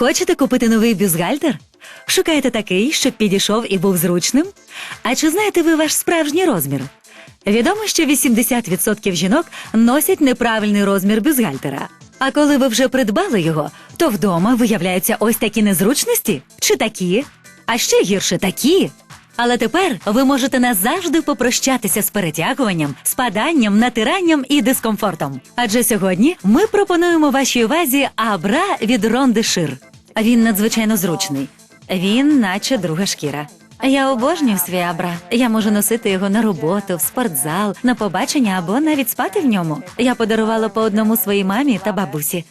Хочете купити новий бюстгальтер? Шукаєте такий, щоб підійшов і був зручним? А чи знаєте ви ваш справжній розмір? Відомо, що 80% жінок носять неправильний розмір бюстгальтера. А коли ви вже придбали його, то вдома виявляються ось такі незручності чи такі, а ще гірше такі. Але тепер ви можете назавжди попрощатися з перетягуванням, спаданням, натиранням і дискомфортом. Адже сьогодні ми пропонуємо вашій увазі Абра від Ронди Шир. Він надзвичайно зручний. Він, наче друга шкіра. Я обожнюю свій Абра. Я можу носити його на роботу, в спортзал, на побачення або навіть спати в ньому. Я подарувала по одному своїй мамі та бабусі.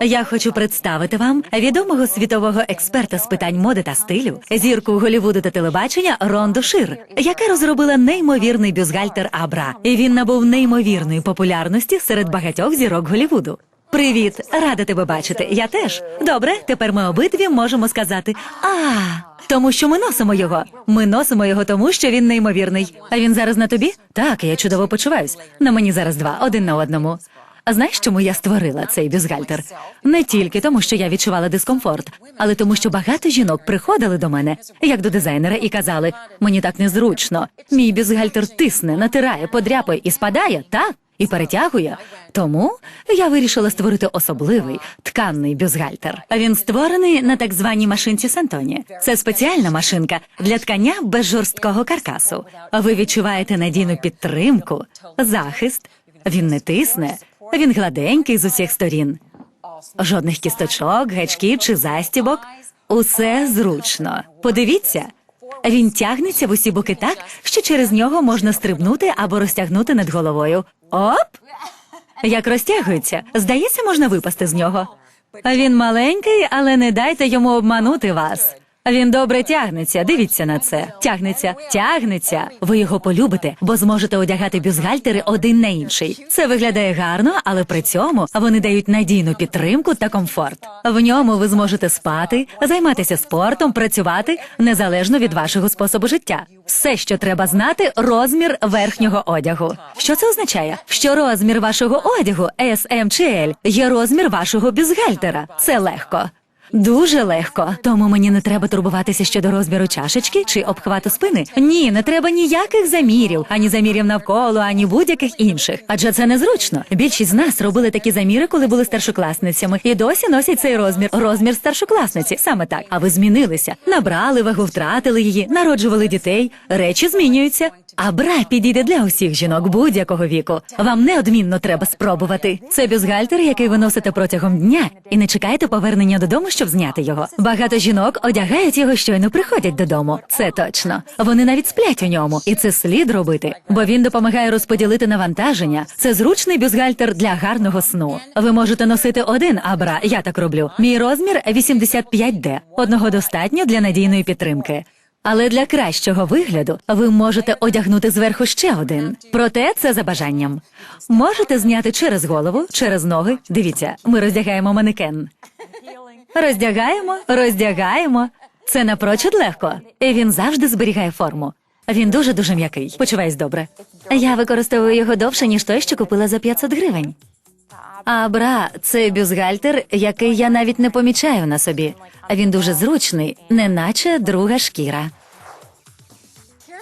Я хочу представити вам відомого світового експерта з питань моди та стилю, зірку Голівуду та телебачення Ронду Шир, яка розробила неймовірний бюстгальтер Абра. І він набув неймовірної популярності серед багатьох зірок Голівуду. Привіт, рада тебе бачити. Я теж. Добре, тепер ми обидві можемо сказати а. Тому що ми носимо його. Ми носимо його тому, що він неймовірний. А він зараз на тобі? Так, я чудово почуваюсь. На мені зараз два, один на одному. А знаєш, чому я створила цей бюстгальтер? Не тільки тому, що я відчувала дискомфорт, але тому, що багато жінок приходили до мене, як до дизайнера, і казали: мені так незручно. Мій бюстгальтер тисне, натирає, подряпає і спадає, так? І перетягує. Тому я вирішила створити особливий тканний бюстгальтер. Він створений на так званій машинці Сантоні. Це спеціальна машинка для ткання без жорсткого каркасу. Ви відчуваєте надійну підтримку, захист. Він не тисне, він гладенький з усіх сторін. Жодних кісточок, гачків чи застібок. Усе зручно. Подивіться. Він тягнеться в усі боки так, що через нього можна стрибнути або розтягнути над головою. Оп! Як розтягується, здається, можна випасти з нього. Він маленький, але не дайте йому обманути вас. Він добре тягнеться. Дивіться на це. Тягнеться, тягнеться. Ви його полюбите, бо зможете одягати бюстгальтери один на інший. Це виглядає гарно, але при цьому вони дають надійну підтримку та комфорт. В ньому ви зможете спати, займатися спортом, працювати незалежно від вашого способу життя. Все, що треба знати, розмір верхнього одягу. Що це означає? Що розмір вашого одягу S, є розмір вашого бюстгальтера. Це легко. Дуже легко, тому мені не треба турбуватися щодо розміру чашечки чи обхвату спини. Ні, не треба ніяких замірів, ані замірів навколо, ані будь-яких інших. Адже це незручно. Більшість з нас робили такі заміри, коли були старшокласницями, і досі носять цей розмір. Розмір старшокласниці. Саме так. А ви змінилися, набрали вагу, втратили її, народжували дітей. Речі змінюються. А бра підійде для усіх жінок будь-якого віку. Вам неодмінно треба спробувати. Це бюстгальтер, який ви носите протягом дня, і не чекайте повернення додому, щоб зняти його. Багато жінок одягають його щойно приходять додому. Це точно. Вони навіть сплять у ньому, і це слід робити, бо він допомагає розподілити навантаження. Це зручний бюстгальтер для гарного сну. Ви можете носити один абра. Я так роблю. Мій розмір 85D. Одного достатньо для надійної підтримки. Але для кращого вигляду ви можете одягнути зверху ще один. Проте це за бажанням. Можете зняти через голову, через ноги. Дивіться, ми роздягаємо манекен. Роздягаємо, роздягаємо. Це напрочуд легко, і він завжди зберігає форму. Він дуже дуже м'який. Почуваюсь добре. Я використовую його довше, ніж той, що купила за 500 гривень. А бра, це бюзгальтер, який я навіть не помічаю на собі. А він дуже зручний, неначе друга шкіра.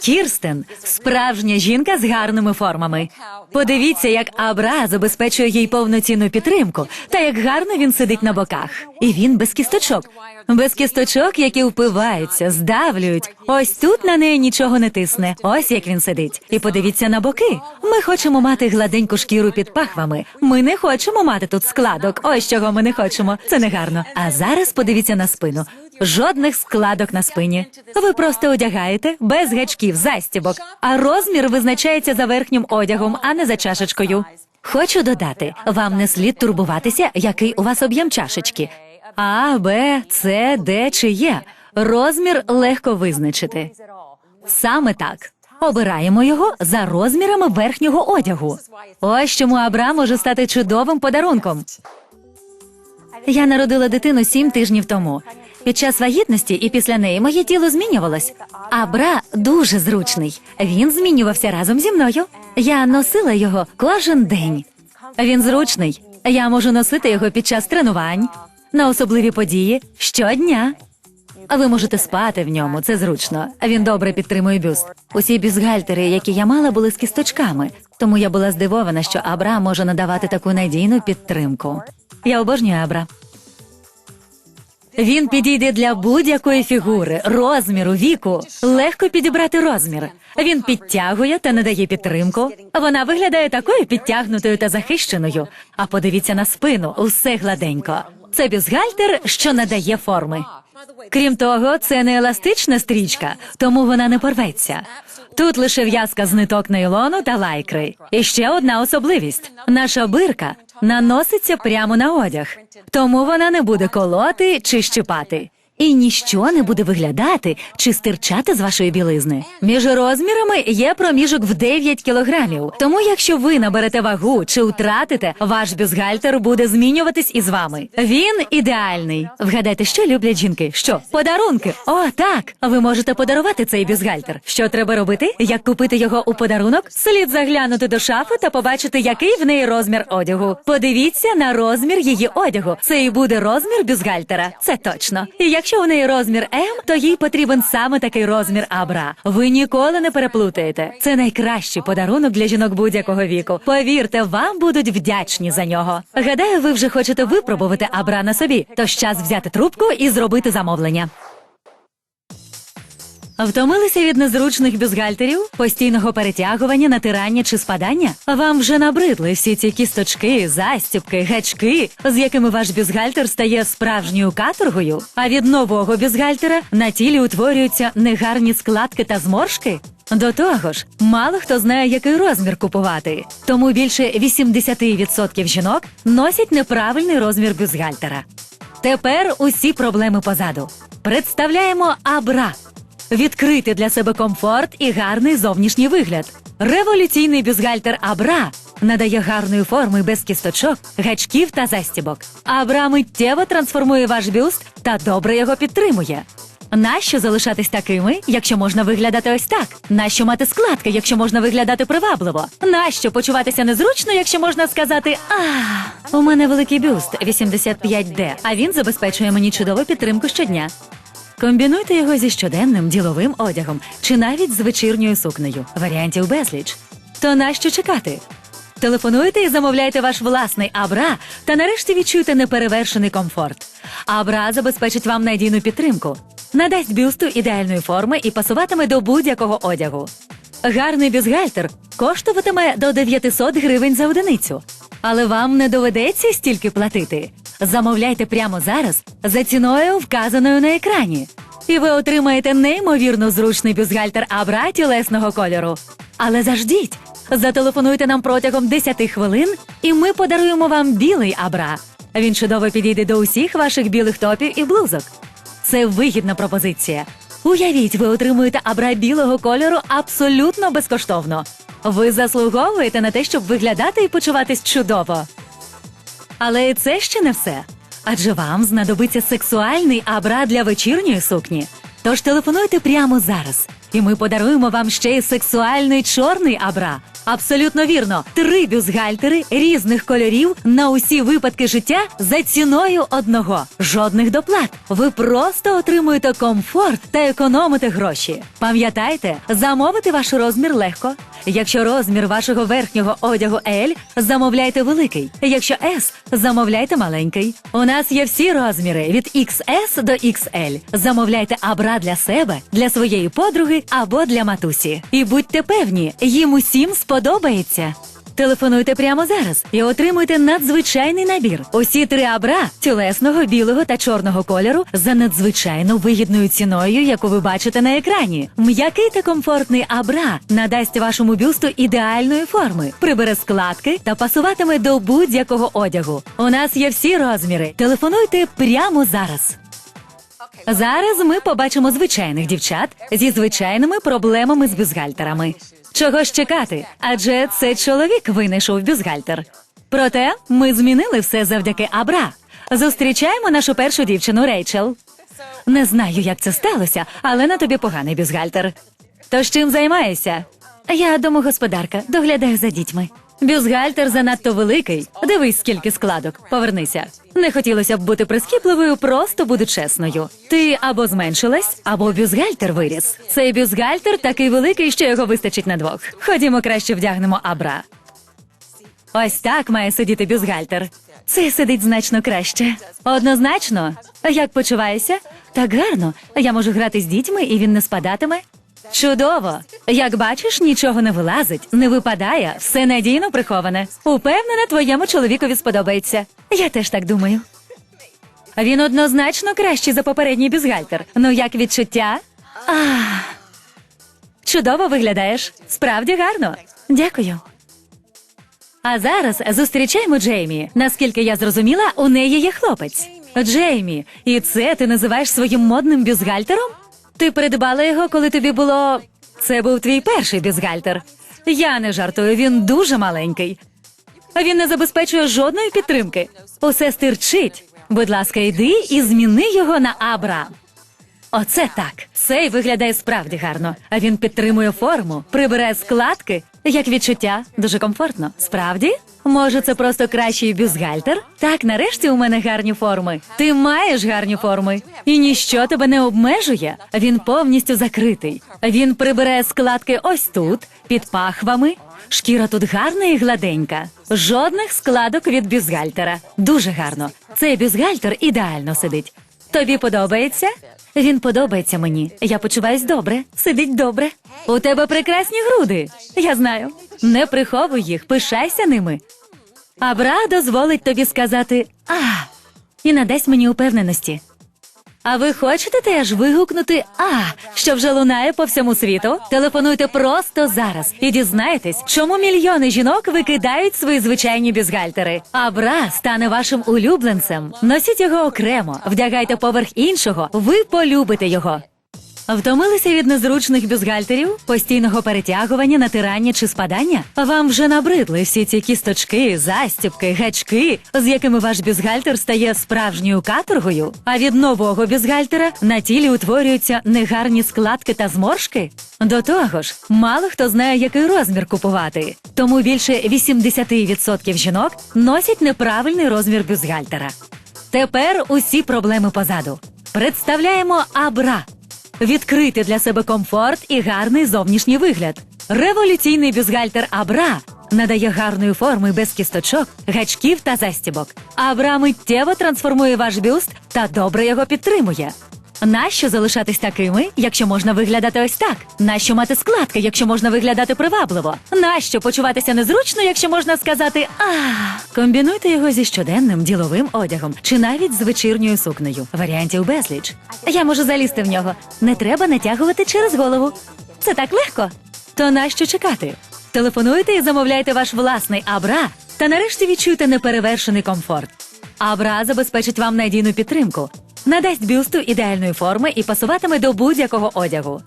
Кірстен справжня жінка з гарними формами. Подивіться, як Абра забезпечує їй повноцінну підтримку, та як гарно він сидить на боках. І він без кісточок, без кісточок, які впиваються, здавлюють. Ось тут на неї нічого не тисне. Ось як він сидить. І подивіться на боки. Ми хочемо мати гладеньку шкіру під пахвами. Ми не хочемо мати тут складок. Ось чого ми не хочемо. Це не гарно. А зараз подивіться на спину. Жодних складок на спині. Ви просто одягаєте без гачків, застібок, а розмір визначається за верхнім одягом, а не за чашечкою. Хочу додати, вам не слід турбуватися, який у вас об'єм чашечки. А, Б, С, Д чи Є. Розмір легко визначити. Саме так. Обираємо його за розмірами верхнього одягу. Ось чому Абра може стати чудовим подарунком. Я народила дитину сім тижнів тому. Під час вагітності і після неї моє тіло змінювалось. А бра дуже зручний. Він змінювався разом зі мною. Я носила його кожен день. Він зручний. Я можу носити його під час тренувань, на особливі події щодня. А ви можете спати в ньому, це зручно. Він добре підтримує бюст. Усі бюстгальтери, які я мала, були з кісточками, тому я була здивована, що Абра може надавати таку надійну підтримку. Я обожнюю Абра. Він підійде для будь-якої фігури, розміру, віку. Легко підібрати розмір. Він підтягує та надає підтримку. Вона виглядає такою підтягнутою та захищеною. А подивіться на спину, усе гладенько. Це бюстгальтер, що надає форми. Крім того, це не еластична стрічка, тому вона не порветься. Тут лише в'язка з ниток нейлону та лайкри. І ще одна особливість: наша бирка наноситься прямо на одяг, тому вона не буде колоти чи щипати. І ніщо не буде виглядати чи стирчати з вашої білизни. Між розмірами є проміжок в 9 кілограмів. Тому, якщо ви наберете вагу чи втратите, ваш бюстгальтер буде змінюватись із вами. Він ідеальний. Вгадайте, що люблять жінки? Що? Подарунки? О, так. Ви можете подарувати цей бюстгальтер. Що треба робити? Як купити його у подарунок? Слід заглянути до шафи та побачити, який в неї розмір одягу. Подивіться на розмір її одягу. Це і буде розмір бюстгальтера. Це точно. І якщо у неї розмір М, то їй потрібен саме такий розмір Абра. Ви ніколи не переплутаєте. Це найкращий подарунок для жінок будь-якого віку. Повірте, вам будуть вдячні за нього. Гадаю, ви вже хочете випробувати Абра на собі. Тож час взяти трубку і зробити замовлення. Втомилися від незручних бюстгальтерів, постійного перетягування, натирання чи спадання? Вам вже набридли всі ці кісточки, застібки, гачки, з якими ваш бюстгальтер стає справжньою каторгою. А від нового бюстгальтера на тілі утворюються негарні складки та зморшки. До того ж, мало хто знає, який розмір купувати. Тому більше 80% жінок носять неправильний розмір бюстгальтера. Тепер усі проблеми позаду. Представляємо Абра. Відкрити для себе комфорт і гарний зовнішній вигляд. Революційний бюстгальтер Абра надає гарної форми без кісточок, гачків та застібок. Абра миттєво трансформує ваш бюст та добре його підтримує. Нащо залишатись такими, якщо можна виглядати ось так? Нащо мати складки, якщо можна виглядати привабливо? Нащо почуватися незручно, якщо можна сказати А, у мене великий бюст 85D, а він забезпечує мені чудову підтримку щодня. Комбінуйте його зі щоденним діловим одягом чи навіть з вечірньою сукнею. Варіантів безліч. То нащо чекати? Телефонуйте і замовляйте ваш власний Абра та нарешті відчуйте неперевершений комфорт. Абра забезпечить вам надійну підтримку, надасть бюсту ідеальної форми і пасуватиме до будь-якого одягу. Гарний бюстгальтер коштуватиме до 900 гривень за одиницю. Але вам не доведеться стільки платити. Замовляйте прямо зараз за ціною, вказаною на екрані. І ви отримаєте неймовірно зручний бюстгальтер Абра тілесного кольору. Але заждіть, зателефонуйте нам протягом 10 хвилин, і ми подаруємо вам білий Абра. Він чудово підійде до усіх ваших білих топів і блузок. Це вигідна пропозиція. Уявіть, ви отримуєте абра білого кольору абсолютно безкоштовно. Ви заслуговуєте на те, щоб виглядати і почуватись чудово. Але це ще не все. Адже вам знадобиться сексуальний абра для вечірньої сукні. Тож телефонуйте прямо зараз, і ми подаруємо вам ще й сексуальний чорний абра. Абсолютно вірно, три бюстгальтери різних кольорів на усі випадки життя за ціною одного. Жодних доплат. Ви просто отримуєте комфорт та економите гроші. Пам'ятайте, замовити ваш розмір легко. Якщо розмір вашого верхнього одягу L, замовляйте великий. Якщо S, замовляйте маленький. У нас є всі розміри від XS до XL. Замовляйте абра для себе, для своєї подруги або для матусі. І будьте певні, їм усім сподобається. Телефонуйте прямо зараз і отримуйте надзвичайний набір. Усі три абра тілесного, білого та чорного кольору за надзвичайно вигідною ціною, яку ви бачите на екрані. М'який та комфортний абра надасть вашому бюсту ідеальної форми, прибере складки та пасуватиме до будь-якого одягу. У нас є всі розміри. Телефонуйте прямо зараз. Зараз ми побачимо звичайних дівчат зі звичайними проблемами з бюстгальтерами. Чого ж чекати? Адже це чоловік винайшов бюзгальтер. Проте ми змінили все завдяки Абра. Зустрічаємо нашу першу дівчину Рейчел. Не знаю, як це сталося, але на тобі поганий бюзгальтер. Тож чим займаєшся? Я домогосподарка, доглядаю за дітьми. Бюстгальтер занадто великий. Дивись, скільки складок. Повернися. Не хотілося б бути прискіпливою, просто буду чесною. Ти або зменшилась, або бюстгальтер виріс. Цей бюстгальтер такий великий, що його вистачить на двох. Ходімо краще вдягнемо абра. Ось так має сидіти бюстгальтер. Це сидить значно краще. Однозначно. Як почуваєшся? Так гарно. Я можу грати з дітьми, і він не спадатиме. Чудово! Як бачиш, нічого не вилазить, не випадає, все надійно приховане. Упевнена, твоєму чоловікові сподобається. Я теж так думаю. Він однозначно кращий за попередній бюстгальтер. Ну як відчуття? Ах. Чудово виглядаєш. Справді гарно. Дякую. А зараз зустрічаємо Джеймі. Наскільки я зрозуміла, у неї є хлопець. Джеймі, і це ти називаєш своїм модним бюстгальтером? Ти придбала його, коли тобі було. Це був твій перший бюстгальтер. Я не жартую, він дуже маленький. Він не забезпечує жодної підтримки. Усе стирчить. Будь ласка, йди і зміни його на Абра. Оце так. Цей виглядає справді гарно. А він підтримує форму, прибирає складки. Як відчуття, дуже комфортно. Справді? Може, це просто кращий бюстгальтер? Так, нарешті у мене гарні форми. Ти маєш гарні форми, і ніщо тебе не обмежує. Він повністю закритий. Він прибирає складки ось тут, під пахвами. Шкіра тут гарна і гладенька. Жодних складок від бюстгальтера. Дуже гарно. Цей бюстгальтер ідеально сидить. Тобі подобається? Він подобається мені. Я почуваюсь добре, сидить добре. У тебе прекрасні груди. Я знаю. Не приховуй їх, пишайся ними. Абра дозволить тобі сказати а і надасть мені упевненості. А ви хочете теж вигукнути А, що вже лунає по всьому світу? Телефонуйте просто зараз і дізнайтесь, чому мільйони жінок викидають свої звичайні бізгальтери. А бра стане вашим улюбленцем. Носіть його окремо, вдягайте поверх іншого. Ви полюбите його. Втомилися від незручних бюстгальтерів, постійного перетягування, натирання чи спадання? Вам вже набридли всі ці кісточки, застібки, гачки, з якими ваш бюстгальтер стає справжньою каторгою. А від нового бюстгальтера на тілі утворюються негарні складки та зморшки. До того ж, мало хто знає, який розмір купувати. Тому більше 80% жінок носять неправильний розмір бюстгальтера. Тепер усі проблеми позаду. Представляємо Абра. Відкрити для себе комфорт і гарний зовнішній вигляд. Революційний бюзгальтер Абра надає гарної форми без кісточок, гачків та застібок. Абра миттєво трансформує ваш бюст та добре його підтримує. Нащо залишатись такими, якщо можна виглядати ось так? Нащо мати складки, якщо можна виглядати привабливо? Нащо почуватися незручно, якщо можна сказати а комбінуйте його зі щоденним діловим одягом чи навіть з вечірньою сукнею. Варіантів безліч. Я можу залізти в нього. Не треба натягувати через голову. Це так легко. То нащо чекати? Телефонуйте і замовляйте ваш власний абра, та нарешті відчуйте неперевершений комфорт. Абра забезпечить вам надійну підтримку, надасть бюсту ідеальної форми і пасуватиме до будь-якого одягу.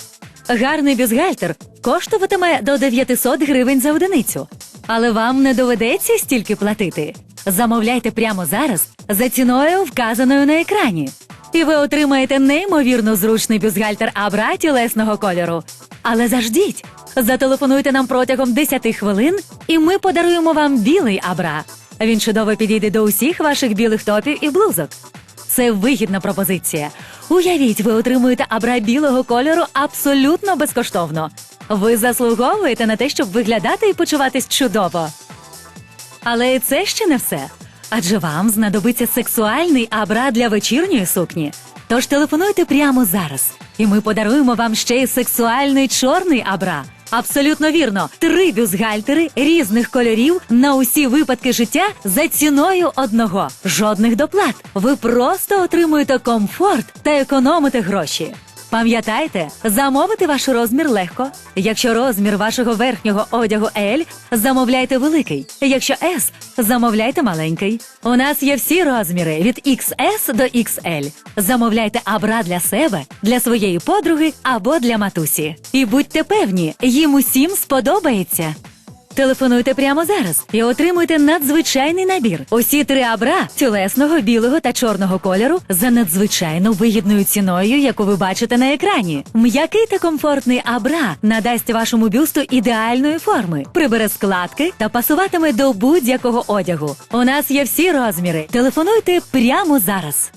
Гарний бюстгальтер коштуватиме до 900 гривень за одиницю, але вам не доведеться стільки платити. Замовляйте прямо зараз за ціною, вказаною на екрані. І ви отримаєте неймовірно зручний бюстгальтер Абра тілесного кольору. Але заждіть, зателефонуйте нам протягом 10 хвилин, і ми подаруємо вам білий Абра. Він чудово підійде до усіх ваших білих топів і блузок. Це вигідна пропозиція. Уявіть, ви отримуєте абра білого кольору абсолютно безкоштовно. Ви заслуговуєте на те, щоб виглядати і почуватись чудово. Але це ще не все. Адже вам знадобиться сексуальний абра для вечірньої сукні. Тож телефонуйте прямо зараз, і ми подаруємо вам ще й сексуальний чорний абра. Абсолютно вірно, три бюзгальтери різних кольорів на усі випадки життя за ціною одного. Жодних доплат. Ви просто отримуєте комфорт та економите гроші. Пам'ятайте, замовити ваш розмір легко. Якщо розмір вашого верхнього одягу L, замовляйте великий. Якщо S, замовляйте маленький. У нас є всі розміри від XS до XL. Замовляйте абра для себе, для своєї подруги або для матусі. І будьте певні, їм усім сподобається. Телефонуйте прямо зараз і отримуйте надзвичайний набір. Усі три абра тілесного, білого та чорного кольору за надзвичайно вигідною ціною, яку ви бачите на екрані. М'який та комфортний абра надасть вашому бюсту ідеальної форми, прибере складки та пасуватиме до будь-якого одягу. У нас є всі розміри. Телефонуйте прямо зараз.